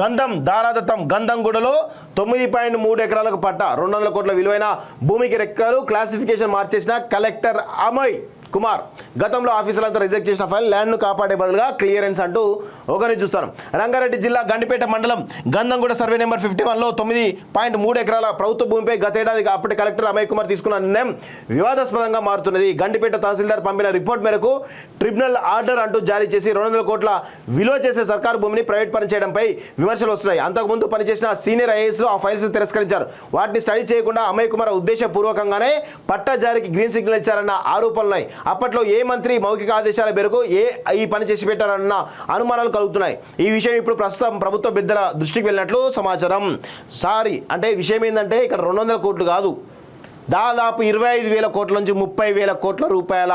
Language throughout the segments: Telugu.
గంధం దారాదత్తం గంధంగూడలో తొమ్మిది పాయింట్ మూడు ఎకరాలకు పట్ట రెండు వందల కోట్ల విలువైన భూమికి రెక్కలు క్లాసిఫికేషన్ మార్చేసిన కలెక్టర్ అమయ్. కుమార్ గతంలో ఆఫీసులంతా రిజెక్ట్ చేసిన ఫైల్ ల్యాండ్ను కాపాడే బదులుగా క్లియరెన్స్ అంటూ ఒకరిని చూస్తాను రంగారెడ్డి జిల్లా గండిపేట మండలం గంధంగూడ సర్వే నెంబర్ ఫిఫ్టీ వన్లో తొమ్మిది పాయింట్ మూడు ఎకరాల ప్రభుత్వ భూమిపై గతేడాది అప్పటి కలెక్టర్ అమయ్ కుమార్ తీసుకున్న నిర్ణయం వివాదాస్పదంగా మారుతున్నది. గండిపేట తహసీల్దార్ పంపిన రిపోర్ట్ మేరకు ట్రిబ్యునల్ ఆర్డర్ అంటూ జారీ చేసి రెండు వందల కోట్ల విలువ చేసే సర్కారు భూమిని ప్రైవేట్ పని చేయడంపై విమర్శలు వస్తున్నాయి. అంతకుముందు పనిచేసిన సీనియర్ ఐఏఎస్లు ఆ ఫైల్స్ తిరస్కరించారు. వాటిని స్టడీ చేయకుండా అమయ్ కుమార్ ఉద్దేశపూర్వకంగానే పట్టా జారీకి గ్రీన్ సిగ్నల్ ఇచ్చారన్న ఆరోపణలున్నాయి. అప్పట్లో ఏ మంత్రి మౌఖిక ఆదేశాల మేరకు ఏ ఈ పని చేసి పెట్టారన్న అనుమానాలు కలుగుతున్నాయి. ఈ విషయం ఇప్పుడు ప్రస్తుతం ప్రభుత్వ పెద్దల దృష్టికి వెళ్ళినట్లు సమాచారం. సారీ అంటే విషయం ఏంటంటే ఇక్కడ రెండు వందల కోట్లు కాదు. దాదాపు ఇరవై ఐదు వేల కోట్ల నుంచి ముప్పై వేల కోట్ల రూపాయల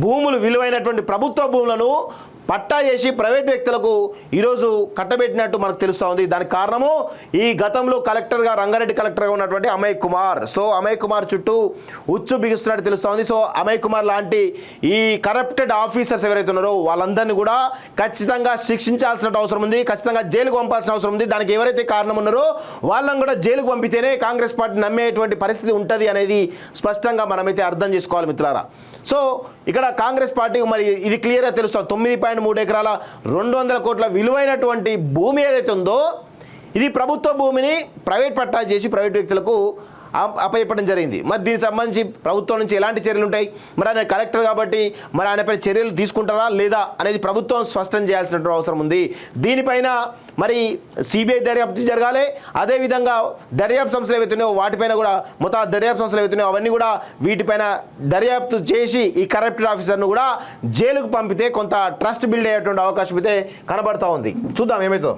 భూములు విలువైనటువంటి ప్రభుత్వ భూములను పట్టా చేసి ప్రైవేట్ వ్యక్తులకు ఈరోజు కట్టబెట్టినట్టు మనకు తెలుస్తూ ఉంది. దానికి కారణము ఈ గతంలో కలెక్టర్గా రంగారెడ్డి కలెక్టర్గా ఉన్నటువంటి అమయ్ కుమార్. సో అమయ్ కుమార్ చుట్టూ ఉచ్చు బిగుస్తున్నట్టు తెలుస్తూ ఉంది. సో అమయ్ కుమార్ లాంటి ఈ కరప్టెడ్ ఆఫీసర్స్ ఎవరైతే ఉన్నారో వాళ్ళందరినీ కూడా ఖచ్చితంగా శిక్షించాల్సిన అవసరం ఉంది. ఖచ్చితంగా జైలుకు పంపాల్సిన అవసరం ఉంది. దానికి ఎవరైతే కారణం ఉన్నారో వాళ్ళని కూడా జైలుకు పంపితేనే కాంగ్రెస్ పార్టీ నమ్మేటువంటి పరిస్థితి ఉంటుంది అనేది స్పష్టంగా మనమైతే అర్థం చేసుకోవాలి మిత్రులారా. సో ఇక్కడ కాంగ్రెస్ పార్టీ మరి ఇది క్లియర్గా తెలుస్తుంది తొమ్మిది పాయింట్ మూడు ఎకరాల రెండు వందల కోట్ల విలువైనటువంటి భూమి ఏదైతే ఉందో ఇది ప్రభుత్వ భూమిని ప్రైవేట్ పట్టా చేసి ప్రైవేట్ వ్యక్తులకు అప్పచెప్పడం జరిగింది. మరి దీనికి సంబంధించి ప్రభుత్వం నుంచి ఎలాంటి చర్యలు ఉంటాయి? మరి ఆయన కలెక్టర్ కాబట్టి మరి ఆయనపై చర్యలు తీసుకుంటారా లేదా అనేది ప్రభుత్వం స్పష్టం చేయాల్సినటువంటి అవసరం ఉంది. దీనిపైన మరి సిబిఐ దర్యాప్తు జరగాలి. అదేవిధంగా దర్యాప్తు సంస్థలు ఏవైతున్నాయో వాటిపైన కూడా మొత్తం దర్యాప్తు సంస్థలు ఏవైతున్నాయో అవన్నీ కూడా వీటిపైన దర్యాప్తు చేసి ఈ కరప్టెడ్ ఆఫీసర్ను కూడా జైలుకు పంపితే కొంత ట్రస్ట్ బిల్డ్ అయ్యేటువంటి అవకాశం అయితే కనబడతా ఉంది. చూద్దాం ఏమైతుందో.